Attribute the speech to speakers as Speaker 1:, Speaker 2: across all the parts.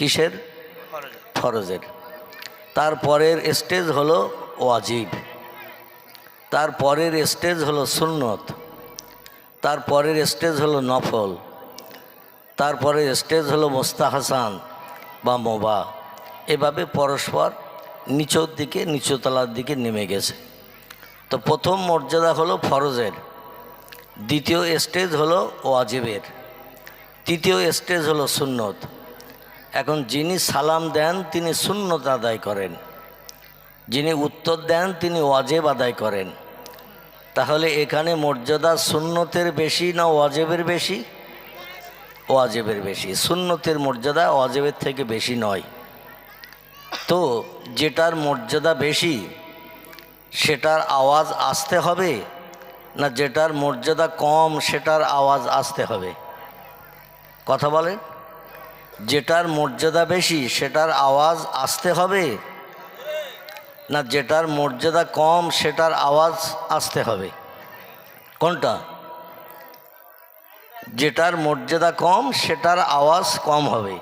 Speaker 1: কিসের? ফরজের। তারপরের স্টেজ হলো ওয়াজিব। তারপরের স্টেজ হলো সুন্নত। তারপরের স্টেজ হলো নফল। তারপরের স্টেজ হলো মোস্তাহাসান বা মোবা। এভাবে পরস্পর নিচের দিকে, নিচুতলার দিকে নেমে গেছে। তো প্রথম মর্যাদা হলো ফরজের। দ্বিতীয় স্টেজ হলো ওয়াজিবের। তৃতীয় স্টেজ হলো সুন্নত। এখন যিনি সালাম দেন, তিনি সুন্নত আদায় করেন। যিনি উত্তর দেন, তিনি ওয়াজেব আদায় করেন। তাহলে এখানে মর্যাদা সুন্নতের বেশি না ওয়াজেবের বেশি? ওয়াজেবের বেশি। সুন্নতের মর্যাদা ওয়াজেবের থেকে বেশি নয়। তো যেটার মর্যাদা বেশি, সেটার আওয়াজ আসতে হবে না যেটার মর্যাদা কম, সেটার আওয়াজ আসতে হবে? কথা বলেন। যেটার মর্যাদা বেশি, সেটার আওয়াজ আসতে হবে? না, যেটার মর্যাদা কম, সেটার আওয়াজ আসতে হবে। কোনটা? যেটার মর্যাদা কম, সেটার আওয়াজ কম হবে।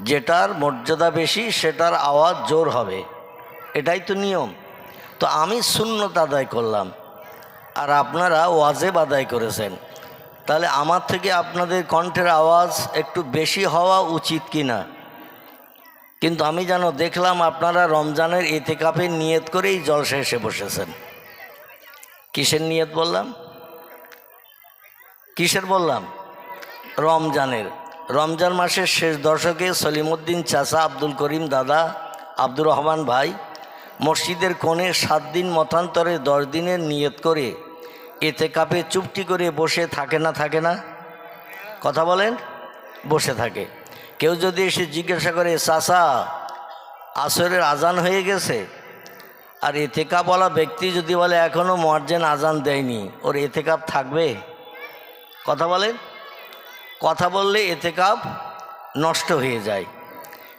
Speaker 1: যেটার মর্যাদা বেশি, সেটার আওয়াজ জোর হবে। এটাই তো নিয়ম। তো আমি শূন্যত আদায় করলাম। আর আপনারা ওয়াজেব আদায় করেছেন। তাহলে আমার থেকে আপনাদের কণ্ঠের আওয়াজ একটু বেশি হওয়া উচিত কি না কিন্তু আমি যেন দেখলাম আপনারা রমজানের এতে কাপের নিয়ত করেই জলসা এসে বসেছেন। কিসের নিয়ত বললাম? কিসের বললাম? রমজানের। রমজান মাসের শেষ দশকে সলিমুদ্দিন চাচা আব্দুল করিম দাদা আব্দুর রহমান ভাই মসজিদের কোণে সাত দিন মতান্তরে দশ দিনের নিয়ত করে এতে কাপে চুপটি করে বসে থাকে না থাকে না? কথা বলেন, বসে থাকে। কেউ যদি এসে জিজ্ঞাসা করে, চাচা, আসরের আজান হয়ে গেছে? আর এতেকাপ বলা ব্যক্তি যদি বলে এখনও মর্জেন আজান দেয়নি, ওর এতেকাপ থাকবে? কথা বলেন। কথা বললে এতেকাপ নষ্ট হয়ে যায়।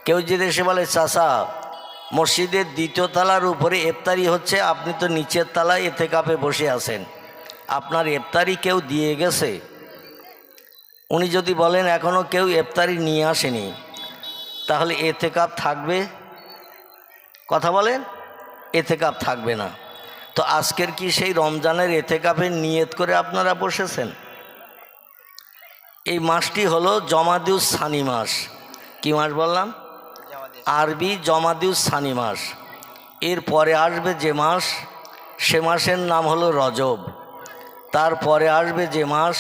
Speaker 1: কেউ যদি এসে বলে, চাচা, মসজিদের দ্বিতীয় তালার উপরে এফতারি হচ্ছে, আপনি তো নিচের তলায় এতেকাপে বসে আছেন। আপনার এফতারি কেউ দিয়ে গেছে? উনি যদি বলেন এখনও কেউ এফতারি নিয়ে আসেনি, তাহলে এতে কাপ থাকবে? কথা বলেন এতে কাপ থাকবে না। তো আজকের কি সেই রমজানের এতেকাপের নিয়ত করে আপনারা বসেছেন? এই মাসটি হলো জমাদিউস সানি মাস। কি মাস বললাম? আরবি জমাদিউস সানি মাস। এর পরে আসবে যে মাস? সে মাসের নাম হলো রজব। তারপরে আসবে যে মাস,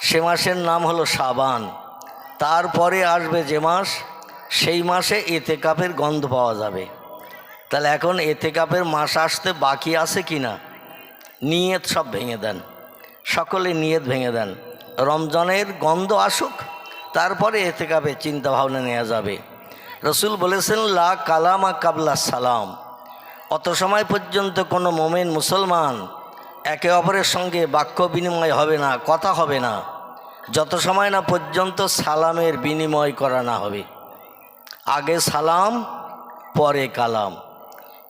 Speaker 1: সে মাসের নাম হলো সাবান তারপরে আসবে যে মাস, সেই মাসে এতে কাপের গন্ধ পাওয়া যাবে। তাহলে এখন এতে কাপের মাস আসতে বাকি আছে কি না? নিয়ত সব ভেঙে দেন। সকলে নিয়ত ভেঙে দেন। রমজানের গন্ধ আসুক, তারপরে এতে কাপে চিন্তা ভাবনা নেওয়া যাবে। রসুল বলেছেন, লা কালামা কাবলা সালাম। অত সময় পর্যন্ত কোনো মোমেন মুসলমান একে অপরের সঙ্গে বাক্য বিনিময় হবে না, কথা হবে না। যত সময় না পর্যন্ত সালামের বিনিময় করা না হবে। আগে সালাম, পরে কালাম।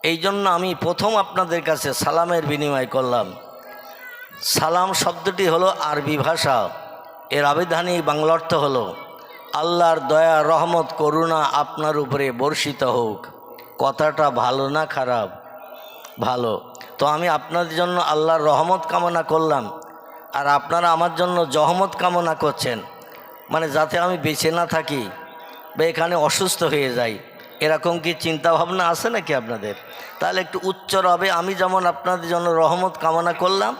Speaker 1: এই জন্য আমি প্রথম আপনাদের কাছে সালামের বিনিময় করলাম। সালাম শব্দটি হলো আরবি ভাষা। এর আবিধানিক বাংলা অর্থ হলো, আল্লাহর দয়া, রহমত, করুণা আপনার উপরে বর্ষিত হোক। কথাটা ভালো না খারাপ? ভালো। তো আমি আপনাদের জন্য আল্লাহর রহমত কামনা করলাম, আর আপনারা আমার জন্য জহমত কামনা করছেন মানে যাতে আমি বেঁচে না থাকি বা এখানে অসুস্থ হয়ে যাই, এরকম কি চিন্তা ভাবনা আছে নাকি আপনাদের? তাহলে একটু উচ্চ রবে, আমি যেমন আপনাদের জন্য রহমত কামনা করলাম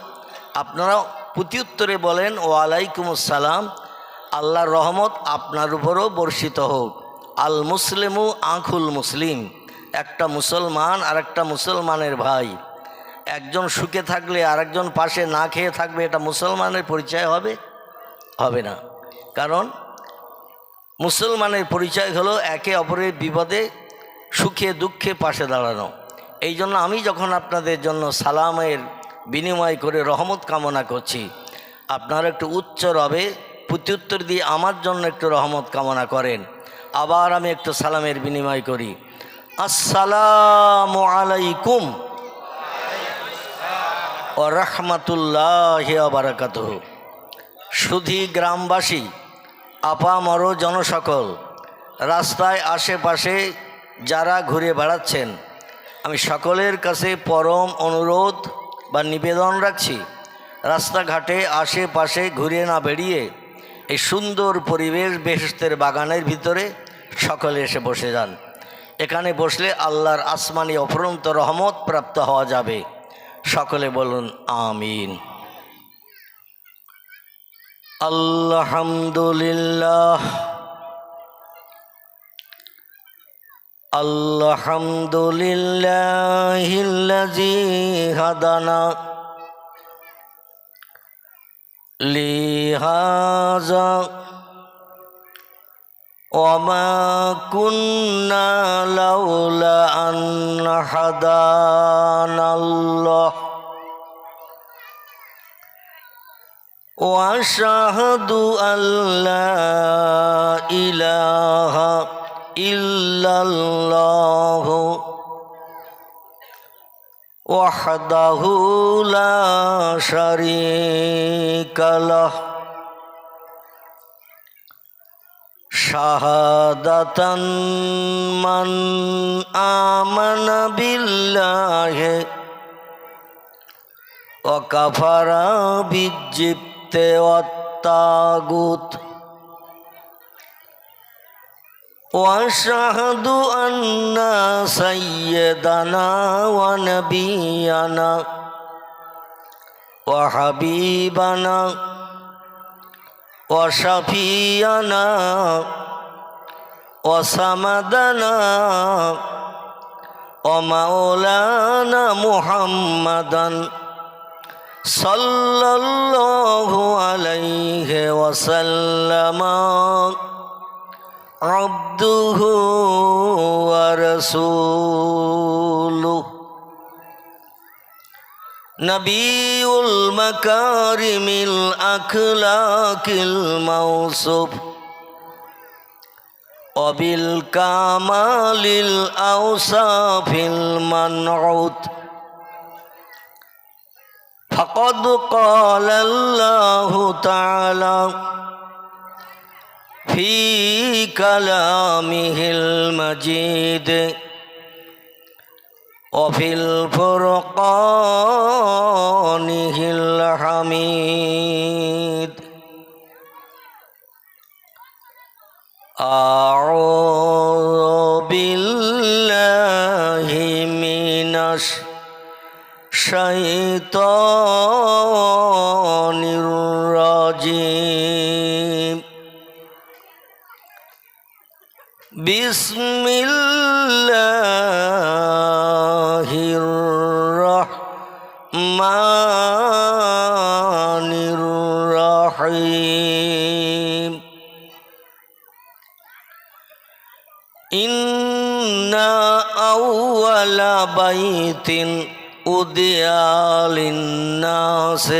Speaker 1: আপনারা উত্তরে বলেন ও আলাইকুম আসসালাম, আল্লাহর রহমত আপনার উপরও বর্ষিত হোক। আল মুসলিমু আঁখুল মুসলিম। একটা মুসলমান আর একটা মুসলমানের ভাই। একজন সুখে থাকলে আরেকজন পাশে না খেয়ে থাকবে, এটা মুসলমানের পরিচয় হবে? হবে না। কারণ মুসলমানের পরিচয় হলো একে অপরের বিপদে, সুখে, দুঃখে পাশে দাঁড়ানো। এই জন্য আমি যখন আপনাদের জন্য সালামের বিনিময় করে রহমত কামনা করছি, আপনারা একটু উচ্চ রবে প্রত্যুত্তর দিয়ে আমার জন্য একটু রহমত কামনা করেন। আবার আমি একটু সালামের বিনিময় করি। আসসালামু আলাইকুম ও রহমতুল্লাহ বারাকাত সুধী গ্রামবাসী, আপামর জনসকল, রাস্তায় আশেপাশে যারা ঘুরে বেড়াচ্ছেন, আমি সকলের কাছে পরম অনুরোধ বা নিবেদন রাখছি, রাস্তাঘাটে আশেপাশে ঘুরে না বেরিয়ে এই সুন্দর পরিবেশ বেহেস্তের বাগানের ভিতরে সকলে এসে বসে যান। এখানে বসলে আল্লাহর আসমানি অফরন্ত রহমত প্রাপ্ত হওয়া যাবে। সকলে বলুন, আমিন। আলহামদুলিল্লাহ। আলহামদুলিল্লাহিল্লাযী হাদানা। লিহাযা وما كنا لولا أن هدانا الله واشهد ان لا اله الا الله وحده لا شريك له شهادة من آمن بالله وكفر بالجبت والطاغوت واشهد ان سيدنا ونبينا وحبيبنا وشفينا وصمدنا ومولانا محمدا صلى الله عليه وسلم عبده ورسوله نبي المكارم الأخلاق الموصوف وبالكمال الأوصاف المنعوت فقد قال الله تعالى في كلامه المجيد وفي الفرقانه الحميد أعوذ بالله من الشيطان الرجيم بسم الله الرحيم إن أول بيت أديا للناس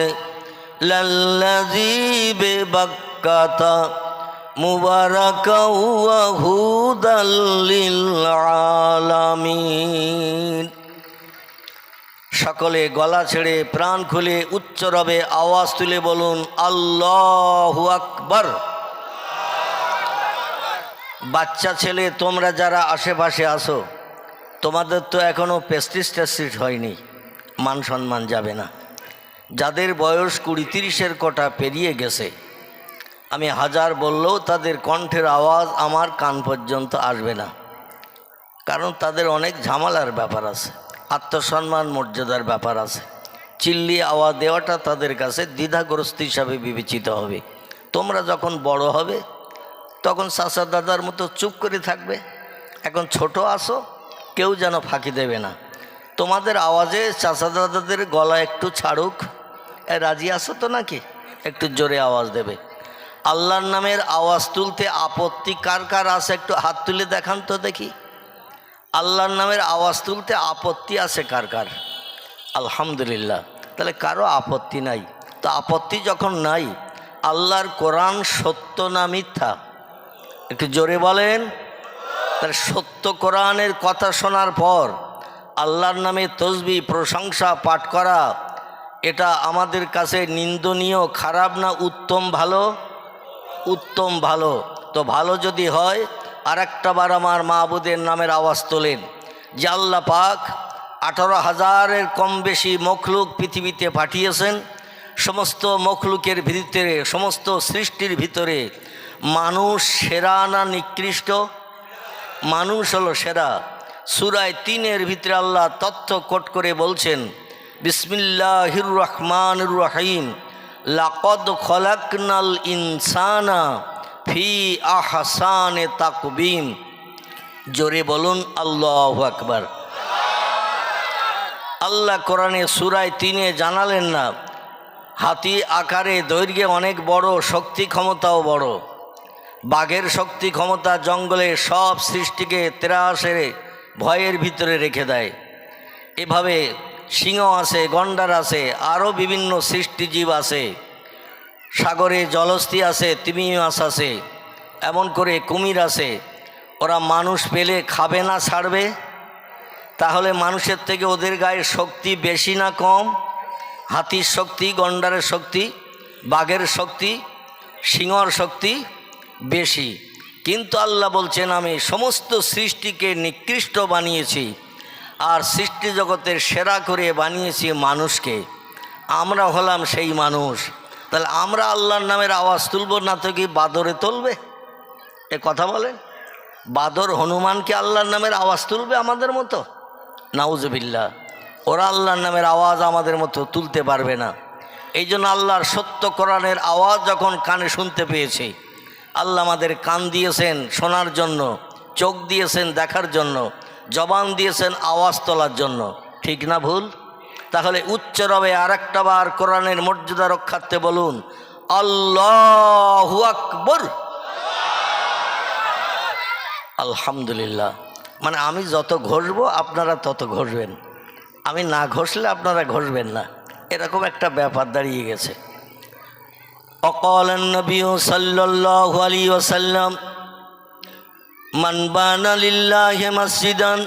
Speaker 1: للذي ببكة مباركا وهدى للعالمين সকলে গলা ছেড়ে প্রাণ খুলে উচ্চ রবে আওয়াজ তুলে বলুন, আল্লাহ আকবর। বাচ্চা ছেলে, তোমরা যারা আশেপাশে আসো তোমাদের তো এখনও পেস্টিস টেস্টিস হয়নি, মান সম্মান যাবে না। যাদের বয়স কুড়ি তিরিশের কটা পেরিয়ে গেছে, আমি হাজার বললেও তাদের কণ্ঠের আওয়াজ আমার কান পর্যন্ত আসবে না। কারণ তাদের অনেক ঝামেলার ব্যাপার আছে। আত্মসম্মান মর্যাদার ব্যাপার আছে। চিল্লি আওয়াজ দেওয়াটা তাদের কাছে দ্বিধাগ্রস্ত হিসাবে বিবেচিত হবে। তোমরা যখন বড় হবে, তখন চাচা দাদার মতো চুপ করে থাকবে। এখন ছোট আসো কেউ যেন ফাঁকি দেবে না। তোমাদের আওয়াজে চাচা দাদাদের গলা একটু ছাড়ুক। রাজি আসো তো নাকি? একটু জোরে আওয়াজ দেবে। আল্লাহর নামের আওয়াজ তুলতে আপত্তি কার কার আছে একটু হাত তুলে দেখান তো দেখি। আল্লাহর নামের আওয়াজ তুলতে আপত্তি আছে কার কার? আলহামদুলিল্লাহ। তাহলে কারও আপত্তি নাই? তো আপত্তি যখন নাই, আল্লাহর কোরআন সত্য না মিথ্যা? একটু জোরে বলেন। তাহলে সত্য কোরআনের কথা শোনার পর আল্লাহর নামে তসবি, প্রশংসা পাঠ করা, এটা আমাদের কাছে নিন্দনীয়, খারাপ না উত্তম ভালো? উত্তম ভালো। তো ভালো যদি হয় আর বার আমার মাহবুদের নামের আওয়াজ তোলেন। যে আল্লাহ পাক আঠারো হাজারের কম বেশি মখলুক পৃথিবীতে পাঠিয়েছেন। সমস্ত মখলুকের ভিতরে, সমস্ত সৃষ্টির ভিতরে মানুষ সেরা না নিকৃষ্ট? মানুষ হলো সেরা। সুরায় তিনের ভিতরে আল্লাহ তথ্য কোট করে বলছেন, বিসমিল্লাহির রহমানুর রহিম। লাকদ খলাকনাল ইনসানা ফি আহসানে তাকবিম। জোরে বলুন, আল্লাহ আকবার। আল্লাহ কোরআনে সুরায় তিনে জানালেন না, হাতি আকারে দৈর্ঘ্যে অনেক বড়, শক্তি ক্ষমতাও বড়। বাঘের শক্তি ক্ষমতা জঙ্গলে সব সৃষ্টিকে তেরাসের ভয়ের ভিতরে রেখে দেয়। এভাবে সিংহ আছে, গন্ডার আছে, আরও বিভিন্ন সৃষ্টিজীব আছে। সাগরে জলস্থি আছে তিমি মাছ আছে, এমন করে কুমির আছে। ওরা মানুষ পেলে খাবে না, ছাড়বে? তাহলে মানুষের থেকে ওদের গায়ে শক্তি বেশি না কম? হাতির শক্তি, গন্ডারের শক্তি, বাঘের শক্তি, সিংহর শক্তি বেশি। কিন্তু আল্লাহ বলছেন, আমি সমস্ত সৃষ্টিকে নিকৃষ্ট বানিয়েছি আর সৃষ্টি জগতের সেরা করে বানিয়েছি মানুষকে। আমরা হলাম সেই মানুষ। তাহলে আমরা আল্লাহর নামের আওয়াজ তুলব না তো কি বাদরে তুলবে? এ কথা বলেন। বাদর হনুমানকে আল্লাহর নামের আওয়াজ তুলবে আমাদের মতো? নাউজবিল্লা ওরা আল্লাহর নামের আওয়াজ আমাদের মতো তুলতে পারবে না। এই জন্য আল্লাহর সত্য কোরআনের আওয়াজ যখন কানে শুনতে পেয়েছি, আল্লাহ আমাদের কান দিয়েছেন শোনার জন্য, চোখ দিয়েছেন দেখার জন্য, জবান দিয়েছেন আওয়াজ তোলার জন্য। ঠিক না ভুল? তাহলে উচ্চ রবে আর একটা বার কোরআনের মর্যাদা রক্ষার্থে বলুন, আল্লাহু আকবর। আলহামদুলিল্লাহ। মানে আমি যত ঘষবো, আপনারা তত ঘষবেন। আমি না ঘষলে আপনারা ঘষবেন না। এরকম একটা ব্যাপার দাঁড়িয়ে গেছে। অকল নবী সাল্লাহ ওসাল্লাম মান বানা মসজিদান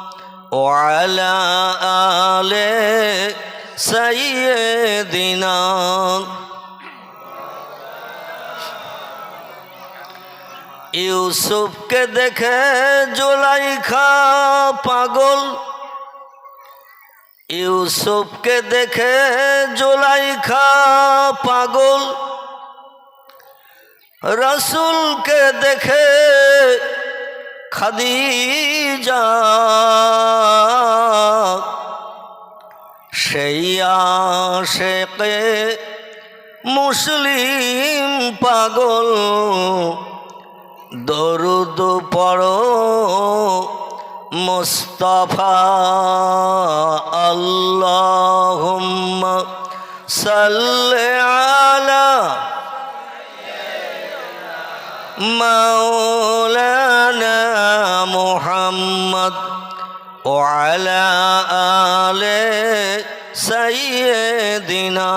Speaker 1: وعلى آل سيدنا ইউসুফকে দেখে জোলাইখা পাগল ইউসুফকে দেখে জোলাইখা পাগল রসুলকে দেখে খাদিজা সেই আশেকে মুসলিম পাগল দরুদ পড়ো মুস্তফা আল্লাহ সাল্লি আলা মাওলানা মুহাম্মদ وعلى آل سيدنا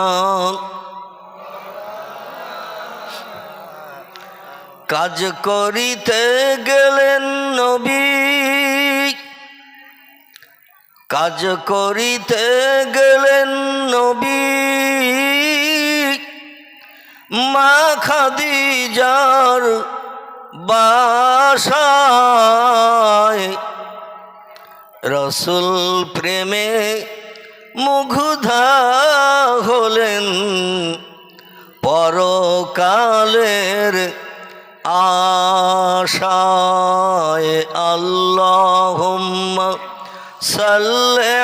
Speaker 1: কাজ করিতে গেলেন নবী কাজ করিতে গেলেন নবী মা খাদিজার বাসায় রসুল প্রেমে মুগ্ধা হলেন পরকালের আশায়। আল্লাহুম্মা صل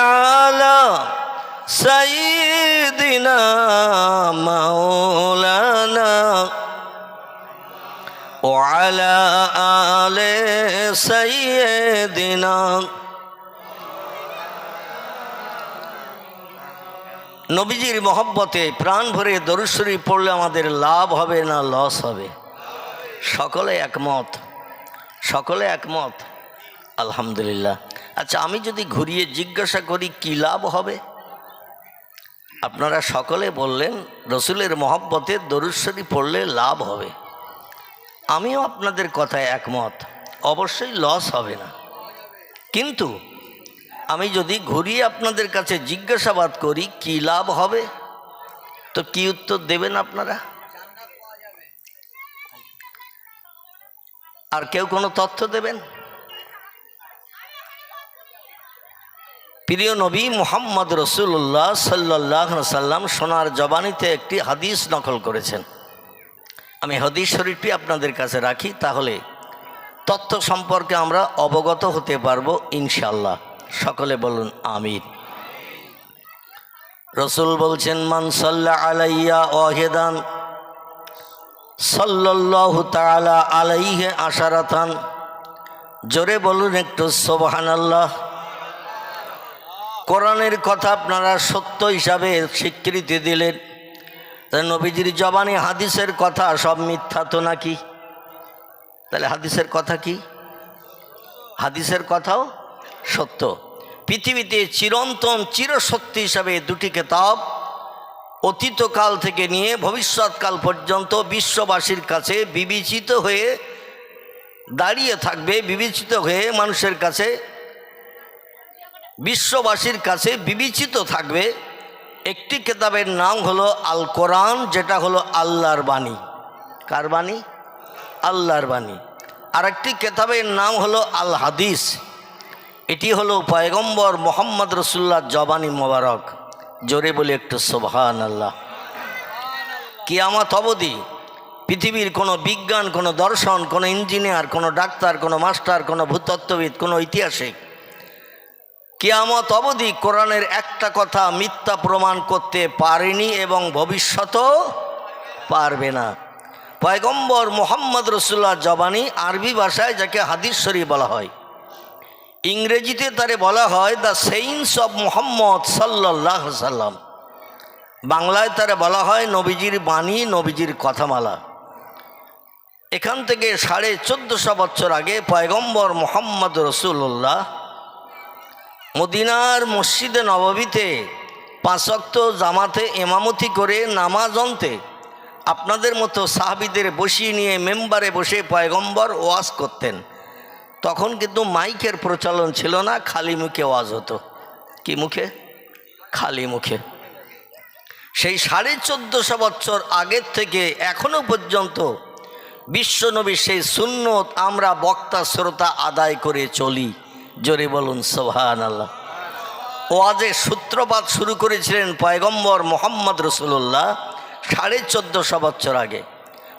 Speaker 1: وعلى آل سيدنا নবীজির মহব্বতে প্রাণ ভরে দরুশ্বরী পড়লে আমাদের লাভ হবে না লস হবে সকলে একমত সকলে একমত আলহামদুলিল্লাহ আচ্ছা আমি যদি ঘুরিয়ে জিজ্ঞাসা করি কী লাভ হবে আপনারা সকলে বললেন রসুলের মহব্বতে দরুশ্বরী পড়লে লাভ হবে আমিও আপনাদের কথায় একমত। অবশ্যই লস হবে না। কিন্তু আমি যদি ঘুরিয়ে আপনাদের কাছে জিজ্ঞাসাবাদ করি, কি লাভ হবে? তো কি উত্তর দেবেন আপনারা? আর কেউ কোনো তথ্য দেবেন? প্রিয় নবী মোহাম্মদ রসুল্লাহ সাল্লাহ সাল্লাম সোনার জবানিতে একটি হাদিস নকল করেছেন। আমি হাদিস শরীফটি আপনাদের কাছে রাখি, তাহলে তথ্য সম্পর্কে আমরা অবগত হতে পারব ইনশাল্লাহ সকলে বলুন আমির রসুল বলছেন, মান সাল্লা আলাইয়া ওয়াহেদান সাল্লাহ তালা আলাইহে আশারাতান। জোরে বলুন একটু সোবাহান আল্লাহ কোরআনের কথা আপনারা সত্য হিসাবে স্বীকৃতি দিলেন। তা নবীজির জবানি হাদিসের কথা, সব মিথ্যা তো নাকি? তাহলে হাদিসের কথা কি? হাদিসের কথাও সত্য। পৃথিবীতে চিরন্তন চিরসত্যি হিসাবে দুটি কেতাব অতীতকাল থেকে নিয়ে ভবিষ্যৎকাল পর্যন্ত বিশ্ববাসীর কাছে বিবেচিত হয়ে দাঁড়িয়ে থাকবে, বিবেচিত হয়ে মানুষের কাছে, বিশ্ববাসীর কাছে বিবেচিত থাকবে। একটি কেতাবের নাম হলো আল কোরআন, যেটা হলো আল্লাহর বাণী। কার বাণী? আল্লাহর বাণী। আরেকটি কেতাবের নাম হলো আল হাদিস। এটি হলো পয়গম্বর মোহাম্মদ রসুল্লাহ জবানি মোবারক। জোরে বলে একটু সোভান আল্লাহ কিয়ামত অবধি পৃথিবীর কোনো বিজ্ঞান, কোনো দর্শন, কোনো ইঞ্জিনিয়ার, কোনো ডাক্তার, কোনো মাস্টার, কোনো ভূতত্ত্ববিদ, কোনো ঐতিহাসিক কিয়ামত অবধি কোরআনের একটা কথা মিথ্যা প্রমাণ করতে পারেনি এবং ভবিষ্যতও পারবে না। পয়গম্বর মোহাম্মদ রসুল্লাহ জবানি আরবি ভাষায় যাকে হাদিস শরীফ বলা হয়, ইংরেজিতে তারে বলা হয় দ্য সেইন্স অব মোহাম্মদ সাল্লাহ সাল্লাম বাংলায় তারে বলা হয় নবীজির বাণী, নবীজির কথামালা এখান থেকে সাড়ে চোদ্দোশো বছর আগে পয়গম্বর মোহাম্মদ রসুল্লাহ মদিনার মসজিদে নববীতে পাঁচক্ত জামাতে এমামতি করে নামাজ অন্তে আপনাদের মতো সাহাবিদের বসিয়ে নিয়ে মেম্বারে বসে পয়গম্বর ওয়াজ করতেন। তখন কিন্তু মাইকের প্রচলন ছিল না, খালি মুখে ওয়াজ হতো। কি মুখে? খালি মুখে। সেই সাড়ে চোদ্দোশো বছর আগের থেকে এখনও পর্যন্ত বিশ্বনবীর সেই সুন্নত আমরা বক্তা, শ্রোতা আদায় করে চলি। জোরে বলুন সোহান আল্লাহ ওয়াজের সূত্রপাত শুরু করেছিলেন পয়গম্বর মোহাম্মদ রসুল্লাহ সাড়ে চোদ্দোশো বছর আগে।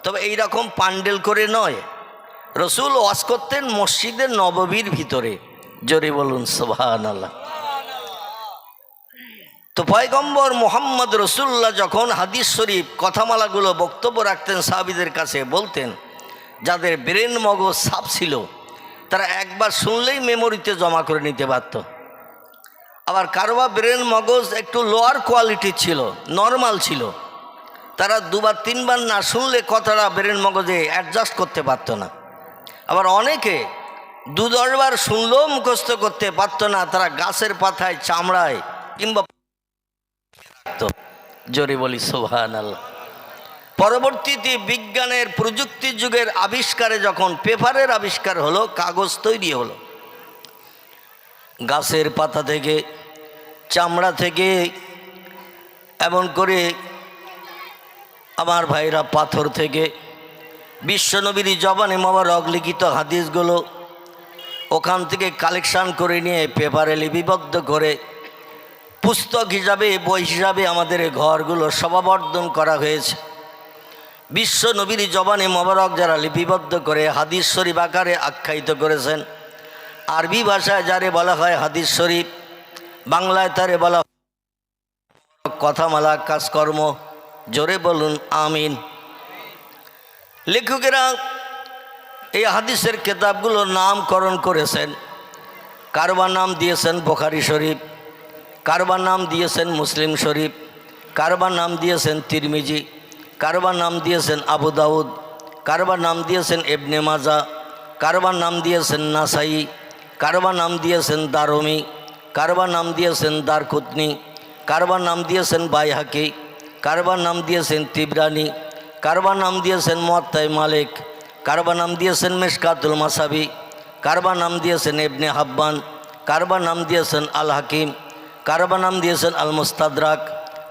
Speaker 1: তবে এই রকম পান্ডেল করে নয়, রসুল ওয়াজ করতেন মসজিদের নববীর ভিতরে। জোরে বলুন সোহান আল্লাহ তো পয়গম্বর মোহাম্মদ রসুল্লাহ যখন হাদিস শরীফ কথামালাগুলো বক্তব্য রাখতেন সাহাবিদের কাছে, বলতেন, যাদের ব্রেন মগজ সাপ ছিল তারা একবার শুনলেই মেমোরিতে জমা করে নিতে পারত। আবার কারোবা ব্রেন মগজ একটু লোয়ার কোয়ালিটির ছিল নর্মাল ছিল। তারা দুবার, তিনবার না শুনলে কথাটা ব্রেন মগজে অ্যাডজাস্ট করতে পারতো না। আবার অনেকে দু দশবার শুনলেও মুখস্থ করতে পারতো না, তারা গাছের পাতায়, চামড়ায় কিংবা জোরে বলি সোহান আল্লাহ পরবর্তীতে বিজ্ঞানের প্রযুক্তি যুগের আবিষ্কারে যখন পেপারের আবিষ্কার হলো, কাগজ তৈরি হলো। গাছের পাতা থেকে, চামড়া থেকে, এমন করে আমার ভাইরা পাথর থেকে বিশ্বনবীর জবানে মোবারক লিখিত হাদিসগুলো ওখান থেকে কালেকশান করে নিয়ে পেপারে লিপিবদ্ধ করে পুস্তক হিসাবে, বই হিসাবে আমাদের ঘরগুলো সমাবর্ধন করা হয়েছে। বিশ্ব নবীর জবানে মোবারক যারা লিপিবদ্ধ করে হাদিস শরীফ আকারে আখ্যায়িত করেছেন, আরবি ভাষায় যারে বলা হয় হাদিস শরীফ, বাংলায় তারে বলা কথামালা, কাজকর্ম, জোরে বলুন, আমিন। লেখকেরা এই হাদিসের কেতাবগুলোর নামকরণ করেছেন। কারবার নাম দিয়েছেন বোখারি শরীফ, কারবার নাম দিয়েছেন মুসলিম শরীফ, কারবার নাম দিয়েছেন তিরমিজি। কারবার নাম দিয়েছেন আবু দাউদ কারবার নাম দিয়েছেন এবনে মাজা কারবার নাম দিয়েছেন নাসাই কারবার নাম দিয়েছেন দারমি কারবার নাম দিয়েছেন দারকুতনি কারবার নাম দিয়েছেন বাইহাকি কারবার নাম দিয়েছেন তিবরানি কারবার নাম দিয়েছেন মোয়াত্তাই মালিক কারবার নাম দিয়েছেন মেশকাতুল মাসাবি কারবার নাম দিয়েছেন এবনে হাব্বান কারবার নাম দিয়েছেন আল হাকিম কারবার নাম দিয়েছেন আল মুস্তাদরাক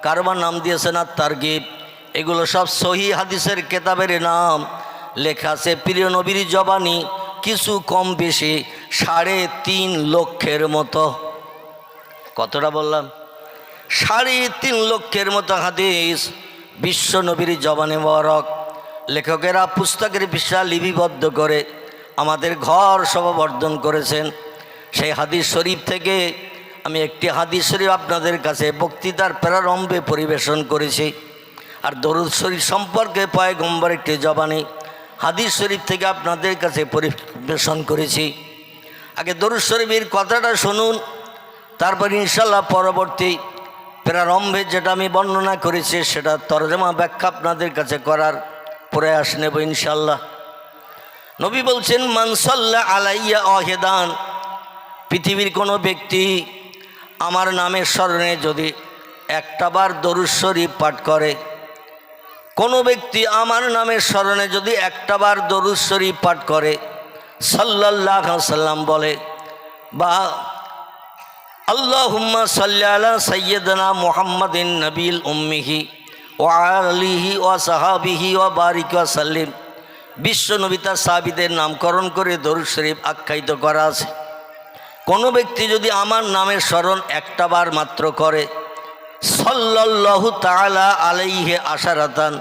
Speaker 1: কারবার নাম দিয়েছেন আর তারগিব এগুলো সব সহি হাদিসের কেতাবের নাম। লেখা আছে, প্রিয় নবীর জবানি কিছু কম বেশি সাড়ে তিন লক্ষের মতো। কতটা বললাম? সাড়ে তিন লক্ষের মতো হাদিস বিশ্ব নবীর জবানে বরক লেখকেরা পুস্তকের বিশাল লিপিবদ্ধ করে আমাদের ঘর সমাবর্ধন করেছেন। সেই হাদিস শরীফ থেকে আমি একটি হাদিস শরীফ আপনাদের কাছে বক্তৃতার প্রারম্ভে পরিবেশন করেছি। আর দরুদ শরীফ সম্পর্কে পয়গম্বর একটি জবানি হাদিস শরীফ থেকে আপনাদের কাছে পরিবেশন করেছি। আগে দরুদ শরীফের কথাটা শুনুন, তারপর ইনশাল্লাহ পরবর্তী প্রারম্ভে যেটা আমি বর্ণনা করেছি সেটা তরজমা ব্যাখ্যা আপনাদের কাছে করার প্রয়াস নেব ইনশাল্লাহ নবী বলছেন মানসাল্লাহ আলাইয়া অহেদান পৃথিবীর কোনো ব্যক্তি আমার নামের স্মরণে যদি একটাবার দরুদ শরীফ পাঠ করে কোনো ব্যক্তি আমার নামের স্মরণে যদি একটাবার দরুদ শরীফ পাঠ করে, সাল্লাল্লাহ সাল্লাম বলে, বা, আল্লাহুম্মা সাল্লাহ সৈয়দনা মোহাম্মদিন নবীল উম্মিহি ও আলিহি ও সাহাবিহি ও বারিক ও সাল্লিম। বিশ্ব নবিতা সাহাবিদের নামকরণ করে দরুদ শরীফ আখ্যায়িত করা আছে। কোনো ব্যক্তি যদি আমার নামের স্মরণ একটাবার মাত্র করে সল্লাল্লাহু তাআলা আলাইহে আশারাতান।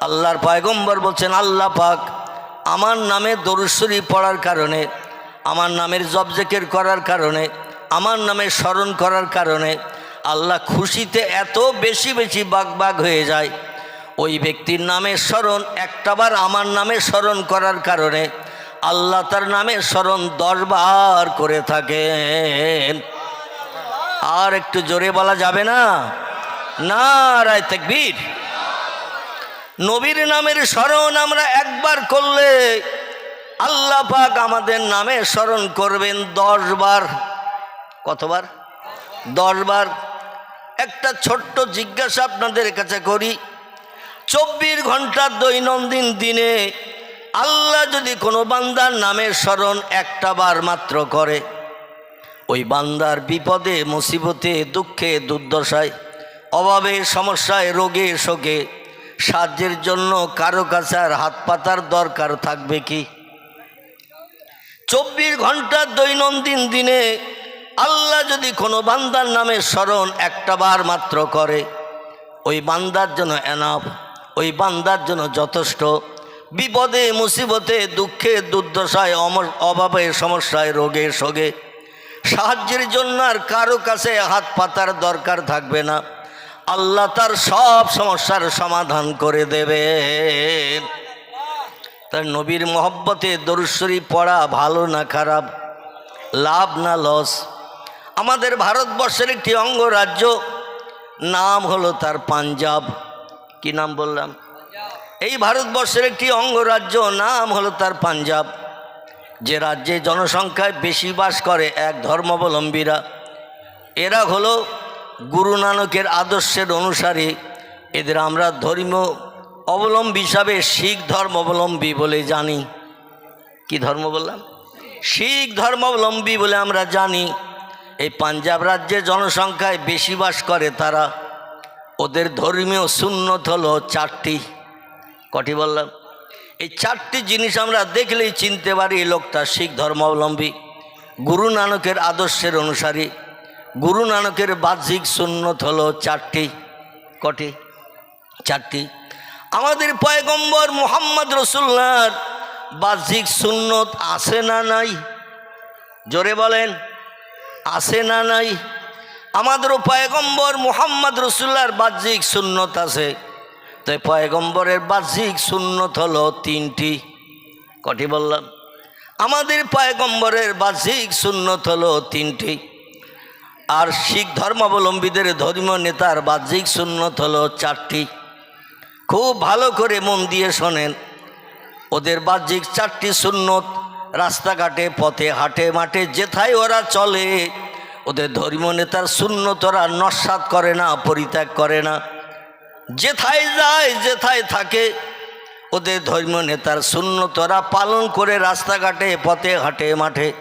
Speaker 1: আল্লাহর পায়গম্বর বলছেন, আল্লাহ পাক আমার নামে দরুদ পড়ার কারণে, আমার নামের জবজেকের করার কারণে, আমার নামে স্মরণ করার কারণে আল্লাহ খুশিতে এত বেশি বেশি বাগ বাগ হয়ে যায়। ওই ব্যক্তির নামে স্মরণ একটাবার আমার নামে স্মরণ করার কারণে আল্লাহ তার নামে স্মরণ দশবার করে থাকেন। আর একটু জোরে বলা যাবে না? না রায় তেকবীর। নবীর নামের স্মরণ আমরা একবার করলে আল্লাহ পাক আমাদের নামে স্মরণ করবেন দশবার কতবার? দশবার একটা ছোট্ট জিজ্ঞাসা আপনাদের কাছে করি। চব্বিশ ঘণ্টার দৈনন্দিন দিনে আল্লাহ যদি কোনো বান্দার নামের স্মরণ একটা বার মাত্র করে ওই বান্দার বিপদে, মুসিবতে, দুঃখে, দুর্দশায়, অভাবে, সমস্যায়, রোগে, শোকে, সাহায্যের জন্য কারও কাছে আর হাত পাতার দরকার থাকবে কি? চব্বিশ ঘণ্টার দৈনন্দিন দিনে আল্লাহ যদি কোনো বান্দার নামে স্মরণ একটা বার মাত্র করে, ওই বান্দার জন্য এনাফ ওই বান্দার জন্য যথেষ্ট। বিপদে, মুসিবতে, দুঃখে, দুর্দশায় অভাবে, সমস্যায়, রোগে শোগে সাহায্যের জন্য আর কারও কাছে হাত পাতার দরকার থাকবে না। আল্লাহ তার সব সমস্যার সমাধান করে দেবে তার নবীর মহব্বতে দরুশ্বরী পড়া ভালো না খারাপ লাভ না লস। আমাদের ভারতবর্ষের একটি অঙ্গরাজ্য নাম হলো তার পাঞ্জাব। কি নাম বললাম? এই ভারতবর্ষের একটি অঙ্গরাজ্য নাম হলো তার পাঞ্জাব। যে রাজ্যে জনসংখ্যায় বেশি বাস করে এক ধর্মাবলম্বীরা, এরা হলো গুরু নানকের আদর্শের অনুসারী। এদের আমরা ধর্মীয় অবলম্বী হিসাবে শিখ ধর্মাবলম্বী বলে জানি। কি ধর্ম বললাম? শিখ ধর্মাবলম্বী বলে আমরা জানি। এই পাঞ্জাব রাজ্যে জনসংখ্যায় বেশি বাস করে তারা। ওদের ধর্মীয় সুন্নত হলো চারটি। কটি বললাম? এই চারটি জিনিস আমরা দেখলেই চিনতে পারি এই লোকটা শিখ ধর্মাবলম্বী, গুরু নানকের আদর্শের অনুসারী। গুরু নানকের বাহ্যিক সুন্নত হলো চারটি, কটি? চারটি। আমাদের পয়গম্বর মোহাম্মদ রসুল্লার বাহ্যিক সুন্নত আছে না নাই? জোরে বলেন, আছে না নাই? আমাদেরও পয়গম্বর মোহাম্মদ রসুল্লার বাহ্যিক সুন্নত আছে। তাই পয়গম্বরের বাহ্যিক সুন্নত হলো তিনটি। কটি বললাম? আমাদের পয়গম্বরের বাহ্যিক সুন্নত হলো তিনটি। আর শিখ ধর্মাবলম্বীদের ধর্মীয় নেতার বাহ্যিক সুন্নত হলো চারটি। খুব ভালো করে মন দিয়ে শোনেন, ওদের বাহ্যিক চারটি সুন্নত রাস্তাঘাটে, পথে, হাটে, মাঠে, যেথায় ওরা চলে, ওদের ধর্মীয় নেতার সুন্নত ওরা নস্বাত করে না, পরিত্যাগ করে না। যেথায় যায়, যেথায় থাকে, ওদের ধর্মীয় নেতার সুন্নত ওরা পালন করে রাস্তাঘাটে, পথে, হাটে, মাঠে,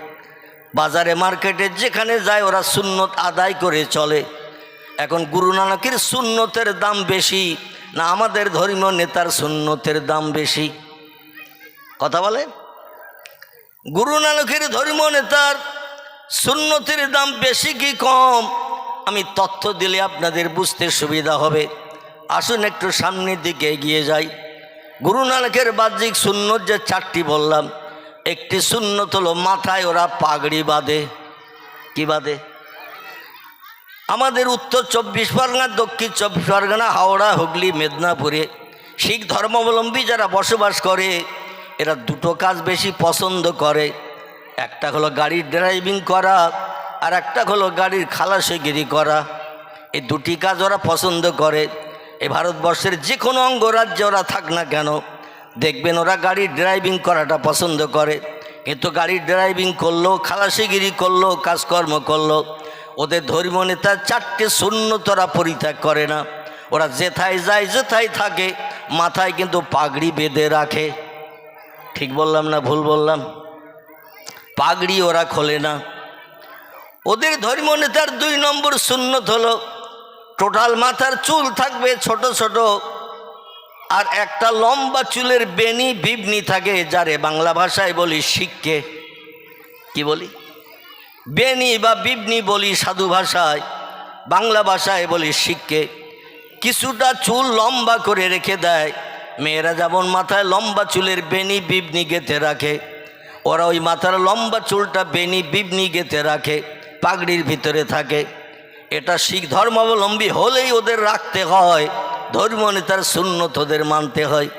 Speaker 1: বাজারে, মার্কেটে, যেখানে যায় ওরা সুন্নত আদায় করে চলে। এখন গুরু নানকের সুন্নতের দাম বেশি না আমাদের ধর্মীয় নেতার সুন্নতের দাম বেশি? কথা বলে? গুরু নানকের ধর্মীয় নেতার সুন্নতির দাম বেশি কি কম? আমি তথ্য দিলে আপনাদের বুঝতে সুবিধা হবে। আসুন একটু সামনের দিকে এগিয়ে যাই। গুরু নানকের বাহ্যিক সুন্নত যে চারটি বললাম, একটি সুন্নত হলো মাথায় ওরা পাগড়ি বাঁধে। কি বাঁধে? আমাদের উত্তর চব্বিশ পরগনা, দক্ষিণ চব্বিশ পরগনা, হাওড়া, হুগলি, মেদিনীপুরে শিখ ধর্মাবলম্বী যারা বসবাস করে, এরা দুটো কাজ বেশি পছন্দ করে। একটা হলো গাড়ির ড্রাইভিং করা, আর একটা হলো গাড়ির খালাসিগিরি করা। এই দুটি কাজ ওরা পছন্দ করে। এই ভারতবর্ষের যে কোনো অঙ্গরাজ্যে ওরা থাক না কেন, দেখবেন ওরা গাড়ির ড্রাইভিং করাটা পছন্দ করে। কিন্তু গাড়ির ড্রাইভিং করল, খালাসিগিরি করল, কাজকর্ম করল, ওদের ধর্মীয় নেতা চারটে শূন্য তোরা পরিত্যাগ করে না। ওরা যেথায় যায়, যেথায় থাকে, মাথায় কিন্তু পাগড়ি বেঁধে রাখে। ঠিক বললাম না ভুল বললাম? পাগড়ি ওরা খোলে না। ওদের ধর্মীয় নেতার দুই নম্বর শূন্যত হলো টোটাল মাথার চুল থাকবে ছোট ছোট। আর একটা লম্বা চুলের বেনি বিবনি থাকে যারে বাংলা ভাষায় বলি শিখকে কি বলি? বেনি বা বিবনি বলি সাধু ভাষায়, বাংলা ভাষায় বলি শিখকে কিছুটা চুল লম্বা করে রেখে দেয়, মেয়েরা যেমন মাথায় লম্বা চুলের বেনি বিবনি গেঁথে রাখে, ওরা ওই মাথার লম্বা চুলটা বেনি বিবনি গেঁথে রাখে, পাগড়ির ভিতরে থাকে। এটা শিখ ধর্মাবলম্বী হলেই ওদের রাখতে হয়, ধর্ম নেতার সুন্নত ওদের মানতে হয়।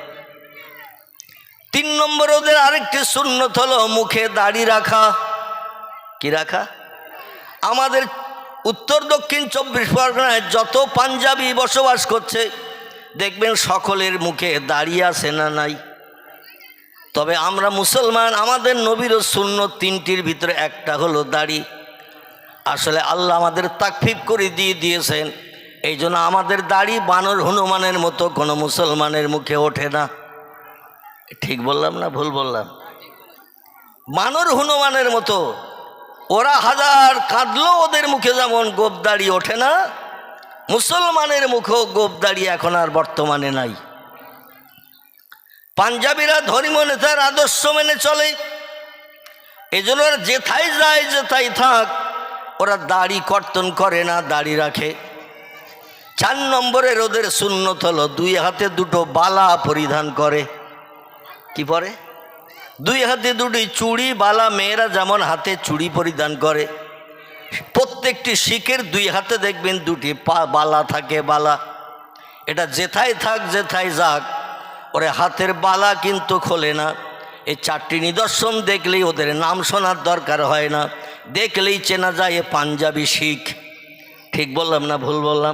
Speaker 1: তিন নম্বর ওদের আরেকটি সুন্নত হলো মুখে দাড়ি রাখা। কি রাখা? আমাদের উত্তর, দক্ষিণ, চব্বিশ পরগনায় যত পাঞ্জাবি বসবাস করছে, দেখবেন সকলের মুখে দাড়ি আছে না নাই। তবে আমরা মুসলমান, আমাদের নবীর শূন্য তিনটির ভিতরে একটা হলো দাড়ি। আসলে আল্লাহ আমাদের তাকফিফ করে দিয়ে দিয়েছেন। এই জন্য আমাদের দাড়ি বানর হনুমানের মতো, কোনো মুসলমানের মুখে ওঠে না। ঠিক বললাম না ভুল বললাম? বানর হনুমানের মতো, ওরা হাজার কাঁদলো ওদের মুখে যেমন গোপ দাড়ি ওঠে না, মুসলমানের মুখেও গোপদাড়ি এখন আর বর্তমানে নাই। পাঞ্জাবিরা ধর্মীয় নেতার আদর্শ মেনে চলে। এই জন্য ওরা যেথায় যায়, যেথায় থাক ওরা দাড়ি কর্তন করে না, দাড়ি রাখে। চার নম্বরের ওদের শূন্যত হলো, দুই হাতে দুটো বালা পরিধান করে। কি পরে? দুই হাতে দুটি চুড়ি, বালা মেয়েরা যেমন হাতে চুড়ি পরিধান করে। প্রত্যেকটি শিখের দুই হাতে দেখবেন দুটি পা, বালা থাকে, বালা। এটা যেথায় থাক, যেথায় যাক, ওরে হাতের বালা কিন্তু খোলে না। এই চারটি নিদর্শন দেখলেই ওদের নাম শোনার দরকার হয় না। দেখলেই চেনা যায় এ পাঞ্জাবি শিখ। ঠিক বললাম না ভুল বললাম?